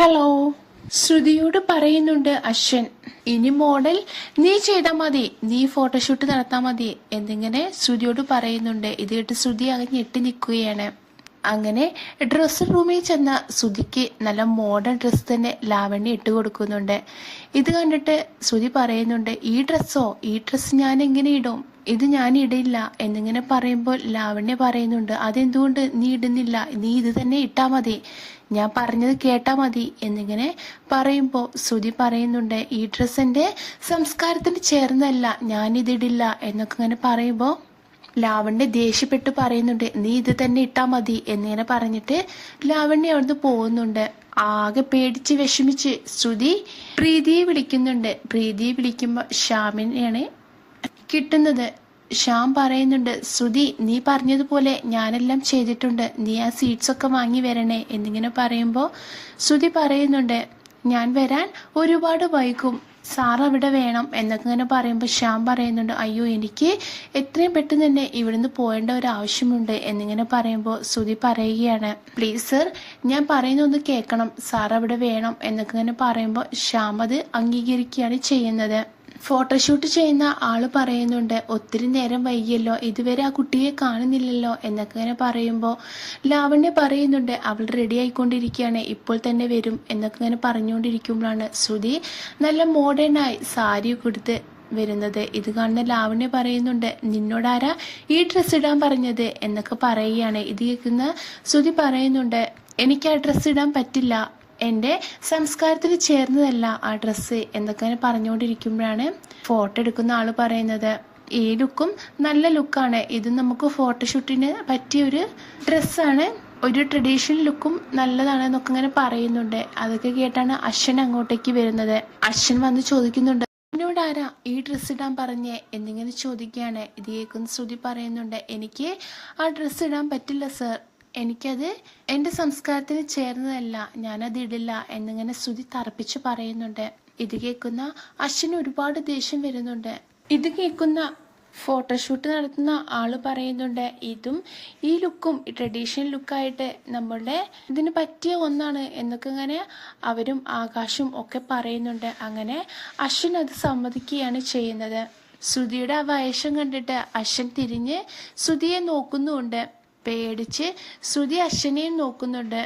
Hello ശ്രുതിയോട് പറയുന്നുണ്ട് അശ്വൻ. ഇനി model നീ ചെയ്താൽ മതി. നീ ഫോട്ടോഷൂട്ട് നടത്താൽ മതി. എന്നിങ്ങനെ ശ്രുതിയോട് പറയുന്നുണ്ട്. ഇത് കേട്ട് ശ്രുതി അങ്ങ് നിൽക്കുകയാണ് അങ്ങനെ ഡ്രസ്സിംഗ് റൂമിൽ ചെന്ന ശ്രുതിക്ക് നല്ല മോഡേൺ ഡ്രസ്സ് തന്നെ ലാവണ്യ ഇട്ട് കൊടുക്കുന്നുണ്ട്. ഇത് കണ്ടിട്ട് ശ്രുതി പറയുന്നുണ്ട് ഈ ഡ്രസ്സോ ഈ ഡ്രസ്സ് ഞാൻ എങ്ങനെ ഇടും? ഇത് ഞാൻ ഇടില്ല എന്നിങ്ങനെ പറയുമ്പോൾ ലാവണ്യ പറയുന്നുണ്ട് അതെന്തുകൊണ്ട് നീ ഇടുന്നില്ല? നീ ഇത് തന്നെ ഇട്ടാ മതി. ഞാൻ പറഞ്ഞത് കേട്ടാ മതി. എന്നിങ്ങനെ പറയുമ്പോൾ ശ്രുതി പറയുന്നുണ്ട് ഈ ഡ്രസ്സിന്റെ സംസ്കാരത്തിന് ചേർന്നല്ല ഞാനിതിടില്ല. എന്നൊക്കെ ഇങ്ങനെ പറയുമ്പോൾ ലാവണ്യ ദേഷ്യപ്പെട്ട് പറയുന്നുണ്ട് നീ ഇത് തന്നെ ഇട്ടാ മതി എന്നിങ്ങനെ പറഞ്ഞിട്ട് ലാവണ്യ അവിടുന്ന് പോകുന്നുണ്ട്. ആകെ പേടിച്ച് വിഷമിച്ച് ശ്രുതി പ്രീതിയെ വിളിക്കുന്നുണ്ട്. പ്രീതിയെ വിളിക്കുമ്പോൾ ശ്യാമിനെയാണ് കിട്ടുന്നത്. ശ്യാം പറയുന്നുണ്ട് ശ്രുതി നീ പറഞ്ഞതുപോലെ ഞാനെല്ലാം ചെയ്തിട്ടുണ്ട്. നീ ആ സീറ്റ്സ് ഒക്കെ വാങ്ങി വരണേ എന്നിങ്ങനെ പറയുമ്പോൾ ശ്രുതി പറയുന്നുണ്ട് ഞാൻ വരാൻ ഒരുപാട് വൈകും. സാർ അവിടെ വേണം എന്നൊക്കെ ഇങ്ങനെ പറയുമ്പോൾ ശ്യാം പറയുന്നുണ്ട് അയ്യോ എനിക്ക് എത്രയും പെട്ടെന്ന് തന്നെ ഇവിടുന്ന് പോകേണ്ട ഒരു ആവശ്യമുണ്ട് എന്നിങ്ങനെ പറയുമ്പോൾ ശ്രുതി പറയുകയാണ്. പ്ലീസ് സർ ഞാൻ പറയുന്ന ഒന്ന് കേൾക്കണം. സാർ അവിടെ വേണം എന്നൊക്കെ ഇങ്ങനെ പറയുമ്പോൾ ശ്യാം അത് അംഗീകരിക്കുകയാണ് ചെയ്യുന്നത്. ഫോട്ടോഷൂട്ട് ചെയ്യുന്ന ആൾ പറയുന്നുണ്ട് ഒത്തിരി നേരം വൈകിയല്ലോ ഇതുവരെ ആ കുട്ടിയെ കാണുന്നില്ലല്ലോ എന്നൊക്കെ ഇങ്ങനെ പറയുമ്പോൾ ലാവണ്യ പറയുന്നുണ്ട് അവൾ റെഡി ആയിക്കൊണ്ടിരിക്കുകയാണ് ഇപ്പോൾ തന്നെ വരും എന്നൊക്കെ ഇങ്ങനെ പറഞ്ഞുകൊണ്ടിരിക്കുമ്പോഴാണ് ശ്രുതി നല്ല മോഡേണായി സാരി കൊടുത്ത് വരുന്നത്. ഇത് കാണുന്ന ലാവണ്യ പറയുന്നുണ്ട് നിന്നോടാരാ ഈ ഡ്രസ്സ് ഇടാൻ പറഞ്ഞത്? എന്നൊക്കെ പറയുകയാണ്. ഇത് കേൾക്കുന്ന ശ്രുതി പറയുന്നുണ്ട് എനിക്ക് ആ ഡ്രസ്സ് ഇടാൻ പറ്റില്ല എന്റെ സംസ്കാരത്തിന് ചേർന്നതല്ല ആ ഡ്രസ്സ് എന്നൊക്കെ പറഞ്ഞുകൊണ്ടിരിക്കുമ്പോഴാണ് ഫോട്ടോ എടുക്കുന്ന ആൾ പറയുന്നത്. ഈ ലുക്കും നല്ല ലുക്കാണ്. ഇത് നമുക്ക് ഫോട്ടോഷൂട്ടിന് പറ്റിയ ഒരു ഡ്രസ്സാണ്. ഒരു ട്രഡീഷണൽ ലുക്കും നല്ലതാണ് എന്നൊക്കെ ഇങ്ങനെ പറയുന്നുണ്ട്. അതൊക്കെ കേട്ടാണ് അശ്വൻ അങ്ങോട്ടേക്ക് വരുന്നത്. അശ്വൻ വന്ന് ചോദിക്കുന്നുണ്ട് എന്നോട് ആരാ ഈ ഡ്രസ്സ് ഇടാൻ പറഞ്ഞേ? എന്നിങ്ങനെ ചോദിക്കുകയാണ്. ഇത് കേൾക്കുന്ന ശ്രുതി പറയുന്നുണ്ട് എനിക്ക് ആ ഡ്രസ്സ് ഇടാൻ പറ്റില്ല സർ. എനിക്കത് എന്റെ സംസ്കാരത്തിന് ചേർന്നതല്ല ഞാനത് ഇടില്ല എന്നിങ്ങനെ ശ്രുതി തറപ്പിച്ച് പറയുന്നുണ്ട്. ഇത് കേൾക്കുന്ന അശ്വിന് ഒരുപാട് ദേഷ്യം വരുന്നുണ്ട്. ഇത് കേൾക്കുന്ന ഫോട്ടോഷൂട്ട് നടത്തുന്ന ആൾ പറയുന്നുണ്ട് ഇതും ഈ ലുക്കും ട്രഡീഷണൽ ലുക്കായിട്ട് നമ്മളുടെ ഇതിന് പറ്റിയ ഒന്നാണ് എന്നൊക്കെ ഇങ്ങനെ അവരും ആകാശും ഒക്കെ പറയുന്നുണ്ട്. അങ്ങനെ അശ്വിൻ അത് സമ്മതിക്കുകയാണ് ചെയ്യുന്നത്. ശ്രുതിയുടെ ആ വയസ്സം കണ്ടിട്ട് അശ്വൻ തിരിഞ്ഞ് ശ്രുതിയെ നോക്കുന്നുമുണ്ട്. പേടിച്ച് ശ്രുതി അശ്വനെയും നോക്കുന്നുണ്ട്.